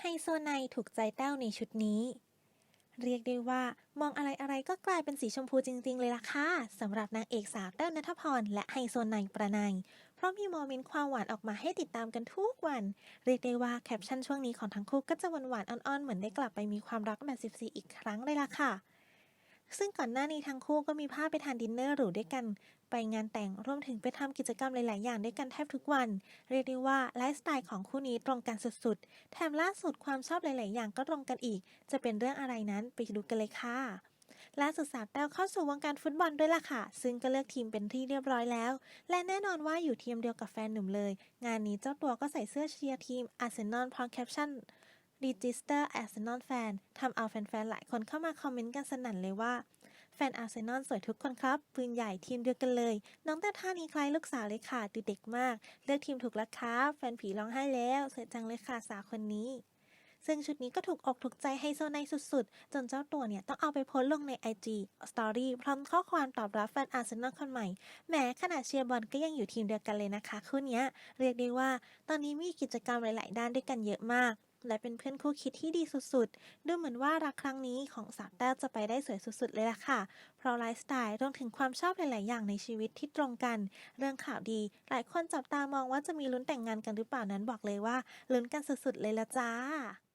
ไฮโซไนถูกใจแต้วในชุดนี้ เรียกได้ว่ามองอะไรอะไรก็กลายเป็นสีชมพูจริง ๆ เลยล่ะค่ะสำหรับนางเอกสาวแต้วนัทพร และไฮโซไนประนายเพราะมีโมเมนต์ความหวานออกมาให้ติดตามกันทุกวัน เรียกได้ว่าแคปชั่นช่วงนี้ของทั้งคู่ก็จะหวานๆอ่อนๆเหมือนได้กลับไปมีความรักแบบ14อีกครั้งเลยล่ะค่ะ ซึ่งก่อนหน้านี้ทั้งคู่ก็มีภาพไปทานดินเนอร์หรูด้วยกัน ไปงานแต่งรวมถึงไปทำกิจกรรมหลาย ๆ อย่างด้วยกันแทบทุกวัน เรียกได้ว่าไลฟ์สไตล์ของคู่นี้ตรงกันสุด ๆ แถมล่าสุดความชอบหลาย ๆ อย่างก็ตรงกันอีก จะเป็นเรื่องอะไรนั้นไปดูกันเลยค่ะล่าสุดสาวแต้วเข้าสู่วงการฟุตบอลด้วยล่ะค่ะ ซึ่งก็เลือกทีมเป็นที่เรียบร้อยแล้ว และแน่นอนว่าอยู่ทีมเดียวกับแฟนหนุ่มเลย งานนี้เจ้าตัวก็ใส่เสื้อเชียร์ทีมอาร์เซนอลพร้อมแคปชั่น Register Arsenal Fan ทำเอาแฟนๆ หลายคนเข้ามาคอมเมนต์กันสนั่นเลยว่า แฟนอาร์เซนอลสวยทุกคนครับ ปืนใหญ่ทีมเดียวกันเลย น้องแต่ท่านี้คล้ายลูกสาวเลยค่ะ ดูเด็กมาก เลือกทีมถูกแล้วครับ แฟนผีร้องไห้แล้วสวยจังเลยค่ะสาวคนนี้ซึ่งชุดนี้ก็ถูกอกถูกใจไฮโซไนสุดๆ จนเจ้าตัวเนี่ย ต้องเอาไปโพสลงใน IG Story พร้อมข้อความตอบรับแฟนอาร์เซนอลคนใหม่แหมขนาดเชียร์บอลก็ยังอยู่ทีมเดียวกันเลยนะคะ คู่นี้เรียกได้ว่า ตอนนี้มีกิจกรรมหลาย ๆ ด้านด้วยกันเยอะมาก และเป็นเพื่อนคู่คิดที่ดีสุดๆ ดูเหมือนว่ารักครั้งนี้ของสาวแต้วจะไปได้สวยสุดๆ เลยล่ะค่ะ เพราะไลฟ์สไตล์รวมถึงความชอบหลายๆ อย่างในชีวิตที่ตรงกัน เรื่องข่าวดี หลายคนจับตามองว่าจะมีลุ้นแต่งงานกันหรือเปล่านั้นบอกเลยว่าลุ้นกันสุดๆ เลยละจ้า